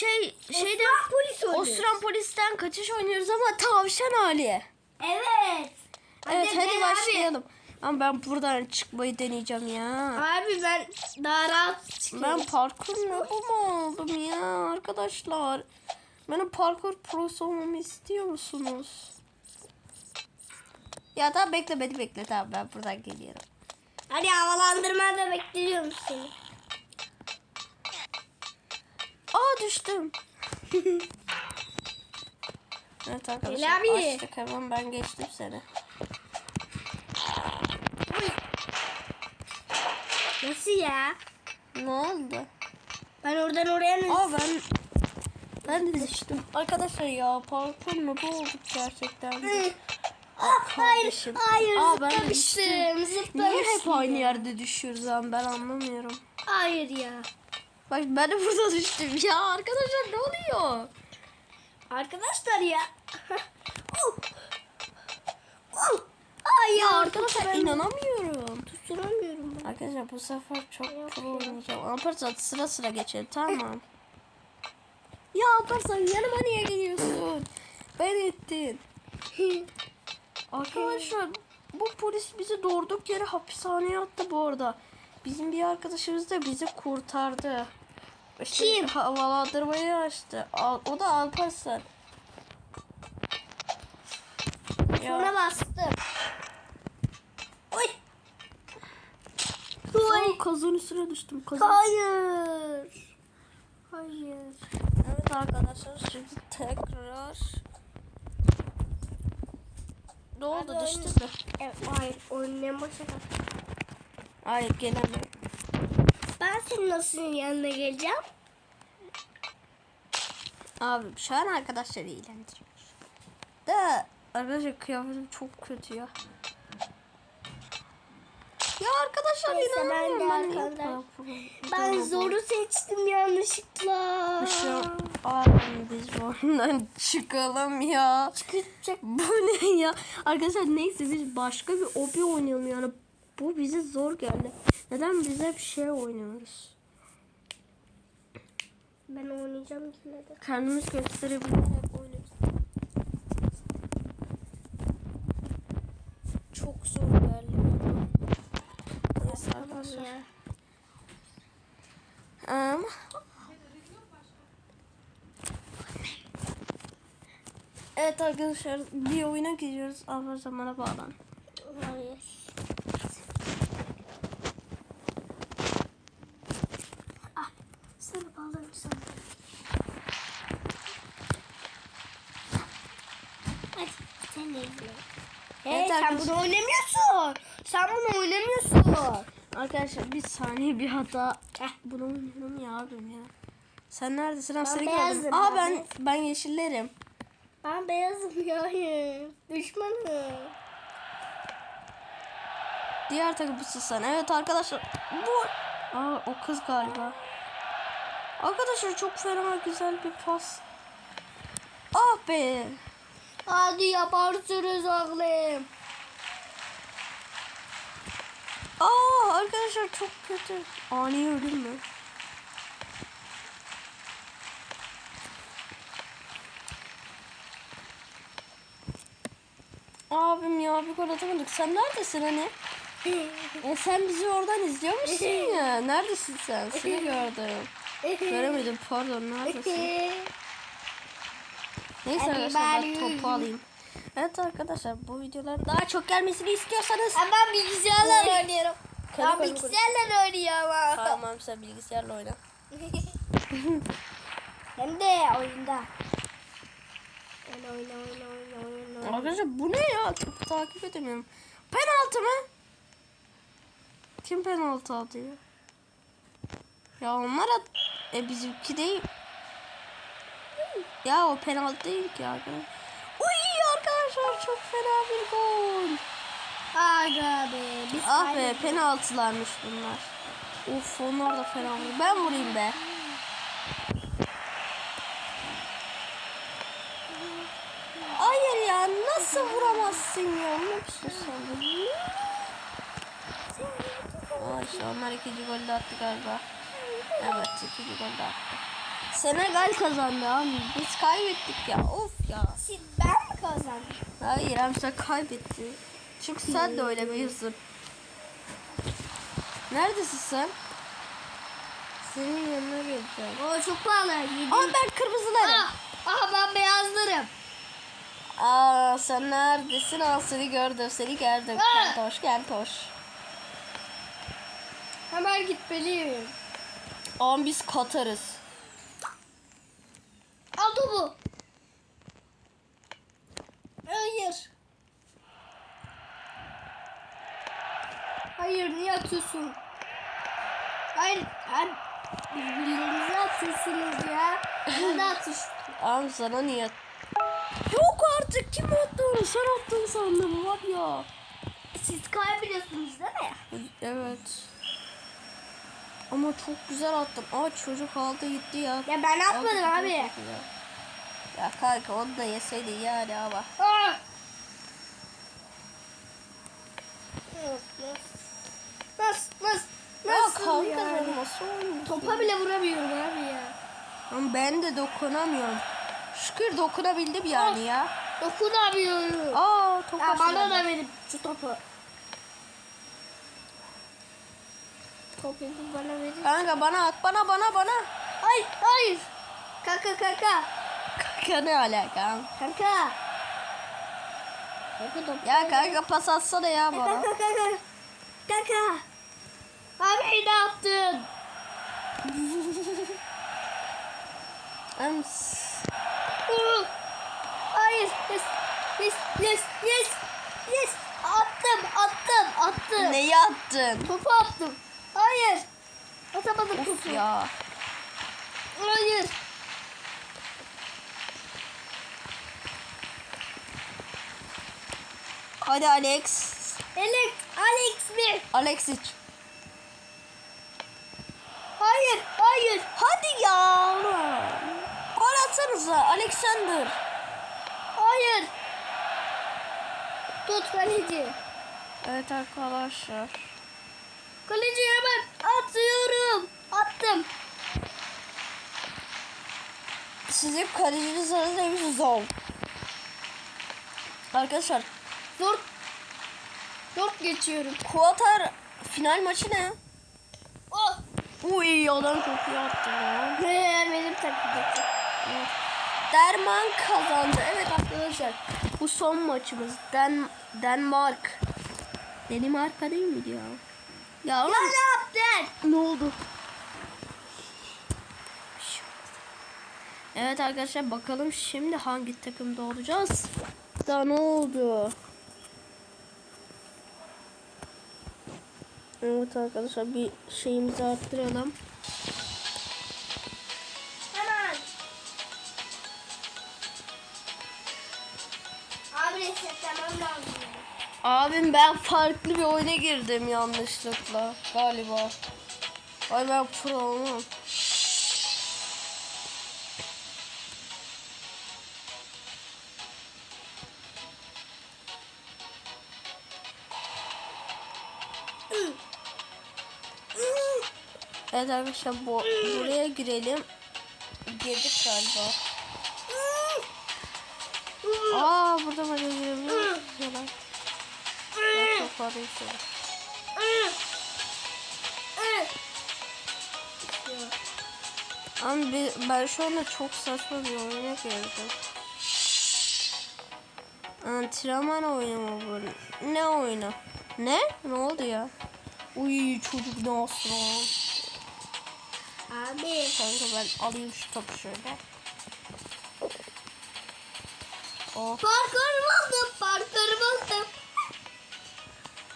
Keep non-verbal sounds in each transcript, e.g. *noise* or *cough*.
şey şeyde Osman polis oynuyoruz. Osman polisten kaçış oynuyoruz ama tavşan hali. Evet. Evet Hadi hadi gel abi. başlayalım. Ama ben buradan çıkmayı deneyeceğim ya. Abi ben daha rahat çıkıyorum. Ben parkur mu oldum ya arkadaşlar. Benim parkur prosu olmamı istiyor musunuz? Ya tamam bekle beni bekle tamam ben buradan geliyorum. Hadi havalandırmada bekliyorum seni. Aa düştüm. evet arkadaşlar abi. açtık hemen ben geçtim seni. Nasıl ya? Ne oldu? Ben oradan oraya nasıl? Aa ben ben de düştüm. Arkadaşlar ya parkur mu bu olduk gerçekten. Ah, hayır, hayır Aa, ben zıplamıştım, Niye hep aynı yerde düşüyoruz ben anlamıyorum. Hayır ya. Bak ben de burada *laughs* düştüm ya arkadaşlar ne oluyor? Arkadaşlar ya. *laughs* Oh. Oh. Ay ya Arkadaşlar ben inanamıyorum. tutturamıyorum ben. Arkadaşlar bu sefer çok pro oynayacağım. Alparslan sıra sıra geçelim tamam. *laughs* ya Alparslan yanıma niye geliyorsun? Ben ettin. Arkadaşlar bu polis bizi durduk yere hapishaneye attı bu arada. Bizim bir arkadaşımız da bizi kurtardı. İşte Kim? Havalandırmayı açtı. Al- O da Alparslan. Sonra bastım. Oy. Aa, kazın üstüne düştüm. Kazın. Hayır. Hayır. Evet arkadaşlar şimdi tekrar. Ne oldu Hadi düştün mü? Evet, hayır. Kal. Hayır gelemem. Ben senin nasıl yanına geleceğim? Abi şu an arkadaşlar eğlendiriyor. Da arkadaşlar kıyafetim çok kötü ya. Ya arkadaşlar Neyse, ben de inanamıyorum ben, Ben Tamam. zoru seçtim yanlışlıkla. Şu abi biz bu oyundan çıkalım ya. Çıkacak. Bu ne ya? Arkadaşlar neyse biz başka bir obi oynayalım yani. Bu bize zor geldi. Neden biz hep şey oynuyoruz? Ben oynayacağım yine de. Kendimiz gösterebilir hep oynuyoruz. Çok zor geldi. Neyse arkadaşlar. Um, evet arkadaşlar bir oyuna gidiyoruz. Ama zamana bağlan. Hayır. Ah, sana. Hadi sen de izle. Hey, Evet sen arkadaşlar. bunu oynamıyorsun. Sen bunu oynamıyorsun. Arkadaşlar bir saniye bir hata. Eh, bunu oynayalım ya abim ya. Sen neredesin? Ben seni beyazım. Aa ben ben yeşillerim. Ben beyazım *laughs* ya. Düşmanım. Diğer takımcısı sen. Evet arkadaşlar. Bu Aa o kız galiba. Arkadaşlar çok fena güzel bir pas. Ah be. Hadi yaparsınız oğlum. Aa arkadaşlar çok kötü. Ani ölüm mü? Abim ya bir gol atamadık. Sen neredesin hani? *laughs* E sen bizi oradan izliyor musun ya? Neredesin sen? Seni *laughs* gördüm. Göremedim pardon neredesin? Neyse arkadaşlar ben topu alayım. Evet arkadaşlar bu videoların daha çok gelmesini istiyorsanız Ama bilgisayarla oynuyorum. Ben bilgisayarla oynuyorum ama. Tamam sen bilgisayarla oyna. *laughs* Hem de oyunda. Oyna oyna oyna oyna oyna. oyna. Arkadaşlar bu ne ya? Topu takip edemiyorum. Penaltı mı? Kim penaltı atıyor? Ya onlar at... E bizimki değil. Ya o penaltı değil ki arkadaşlar. Uy arkadaşlar çok fena bir gol. Aga be. Biz Ah be penaltılarmış bunlar. Uf onlar da fena vurdu. Ben vurayım be. Hayır ya nasıl vuramazsın ya? Ne yapıyorsun sen? Aa işte onlar ikinci golü attı galiba. Evet ikinci golü de attı. Senegal kazandı abi. Biz kaybettik ya. Of ya. Siz ben mi kazandım? Hayır Hamza kaybetti. Çünkü sen de öyle bir hızlı. Neredesin sen? Senin yanına geleceğim. O çok pahalı. Yedi. Ama ben kırmızılarım. Ah, aha ben beyazlarım. Aa sen neredesin? Aa seni gördüm. Seni gördüm. Aa! Gel toş gel toş. Hemen gitmeliyim. Ama biz Katar'ız. Al topu. Hayır. Hayır niye atıyorsun? Hayır. Hayır. Birbirlerinize atıyorsunuz ya. Bana atış. Abi sana niye? Yok artık kim attı onu? Sen attın sandım var ya. Siz kaybediyorsunuz değil mi? Evet. Ama çok güzel attım. Aa çocuk aldı gitti ya. Ya ben atmadım Aldı abi. Ya kanka onu da yeseydi yani ama. Ah! Nasıl? Nasıl? Ya Nasıl kanka ya? nasıl oynuyorsun? Topa bile vuramıyorum abi ya. Ama ben de dokunamıyorum. Şükür dokunabildim yani ya. Dokunamıyorum. Aa top Ya bana da verin şu topu. Topu bana verin. Kanka bana at bana bana bana. Hayır, hayır. Kaka kaka. Kanka ne alaka? Kaka. Kaka top. Ya kanka pas atsana ya bana. Kaka kaka. Kaka. Abi ne yaptın? Em, s- Uh! Hayır. Yes. Yes. Yes. Yes. Yes. Attım. Attım. Attım. Neyi attın? Topu attım. Hayır. Atamadım topu. ya. Hayır. Hadi Alex. Alex. Alex mi? Alexic. Hayır. Hayır. Hadi ya. Gol atsanıza Alexander. Hayır. Tut kaleci. Evet arkadaşlar. Kaleci hemen atıyorum. Attım. Sizin kaleciniz arasında zor. Arkadaşlar Zor. Zor geçiyorum. Kuatar final maçı ne? Oh. Uy çok iyi attı ya. He, benim takımdaki. Derman kazandı. Evet arkadaşlar. Bu son maçımız. Den Denmark. Danimarka değil miydi ya? Ya oğlum, Ya ne yaptın? ne oldu? Şey. Evet arkadaşlar bakalım şimdi hangi takımda olacağız? Da ne oldu? Evet arkadaşlar bir şeyimizi arttıralım. Abim ben farklı bir oyuna girdim yanlışlıkla galiba. Ay ben pro'um. Evet arkadaşlar bu, buraya girelim. Girdik galiba. Aa burada böyle girebiliyor. Yalan. İş var. Ama bir- ben şu anda çok saçma bir oyuna girdim. Antrenman oyunu mu bu? Ne oyunu? Ne? Ne oldu ya? Uy çocuk ne olsun? Abi. Kanka ben alayım şu topu şöyle. Oh. Parkur buldum.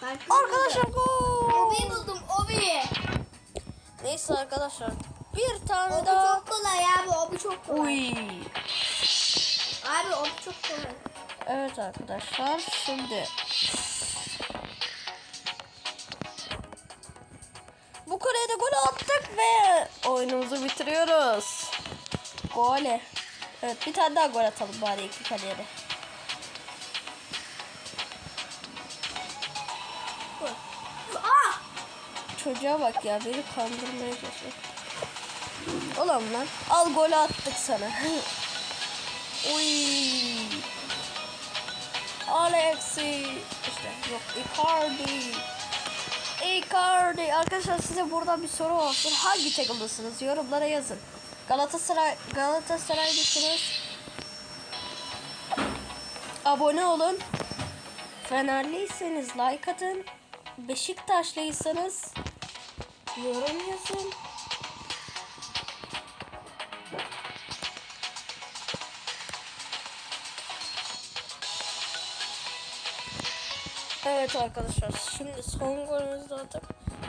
Arkadaşlar gol. Obi buldum. Obi. Neyse arkadaşlar. Bir tane Obi daha. çok kolay abi. Obi çok kolay. Uy. Abi obi çok kolay. Evet arkadaşlar şimdi bu kalede gol attık ve oyunumuzu bitiriyoruz. Gole. Evet bir tane daha gol atalım bari iki kaleye de. Çocuğa bak ya beni kandırmaya çalışıyor. Ulan lan. Al golü attık sana. *laughs* Uy. Alexi. İşte yok Icardi. Icardi. Arkadaşlar size burada bir soru olsun. Hangi takımdasınız? Yorumlara yazın. Galatasaray Galatasaraylısınız. Abone olun. Fenerliyseniz like atın. Beşiktaşlıysanız yorum yazın. Evet arkadaşlar şimdi son golümüzü atıp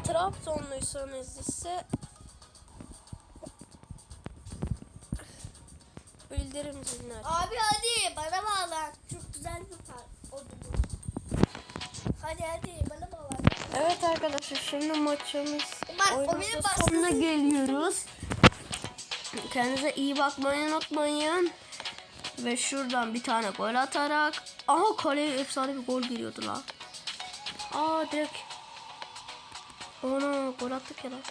Trabzonluysanız ise bildirim aç. Abi hadi bana bağlan. Çok güzel bir par. O da bu. Hadi hadi bana bağlan. Evet arkadaşlar şimdi maçımız Bak, o oyunumuzun benim sonuna geliyoruz. Kendinize iyi bakmayı unutmayın. Ve şuradan bir tane gol atarak. Aha kaleye efsane bir gol giriyordu la. Aa direkt. Ona gol attık ya lan.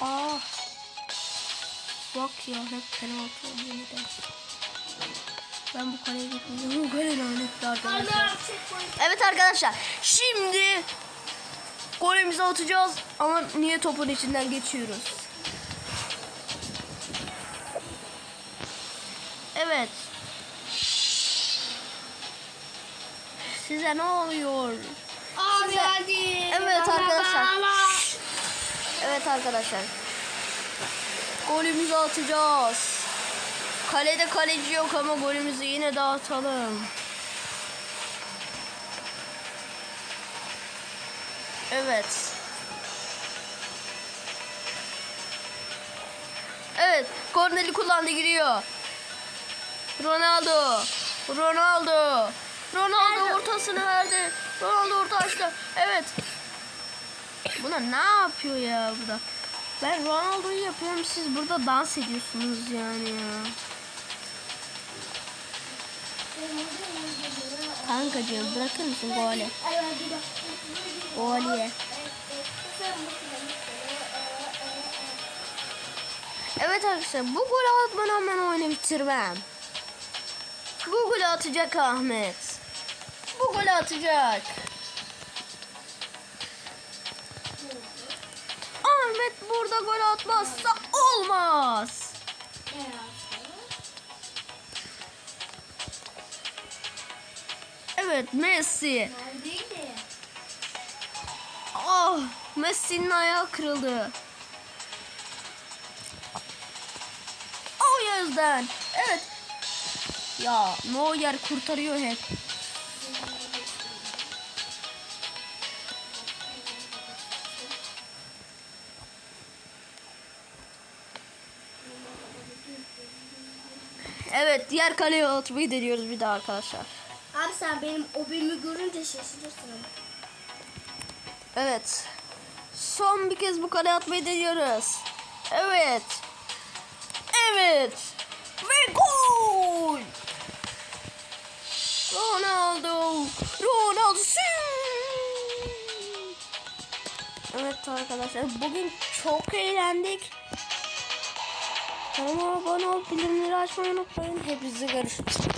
Aa. Bak ya hep penaltı yeniden. Ben bu kaleye gitmeyeceğim. Bu kale lanetli arkadaşlar. Evet arkadaşlar şimdi golümüzü atacağız ama niye topun içinden geçiyoruz? Evet. Size ne oluyor? Abi Size- hadi. Evet arkadaşlar. Evet arkadaşlar. Golümüzü atacağız. Kalede kaleci yok ama golümüzü yine de atalım. Evet. Evet. Korneli kullandı giriyor. Ronaldo. Ronaldo. Ronaldo ortasını verdi. Ronaldo orta açtı. Evet. Buna ne yapıyor ya bu da? Ben Ronaldo'yu yapıyorum siz burada dans ediyorsunuz yani ya. Kankacığım bırakır mısın golü? Golü. Evet arkadaşlar bu golü atmadan ben oyunu bitirmem. Bu golü atacak Ahmet. Bu golü atacak. Ahmet burada gol atmazsa olmaz. Evet Messi. Ah Messi'nin ayağı kırıldı. O yüzden. Evet. Ya Neuer kurtarıyor hep. Evet diğer kaleye atmayı deniyoruz bir daha arkadaşlar. Abi sen benim o bölümü görünce şaşırırsın. Evet. Son bir kez bu kaleye atmayı deniyoruz. Evet. Evet. Ve gol. Ronaldo. Ronaldo. Evet arkadaşlar bugün çok eğlendik. Kanalıma abone olup bildirimleri açmayı unutmayın. Hepinize görüşürüz.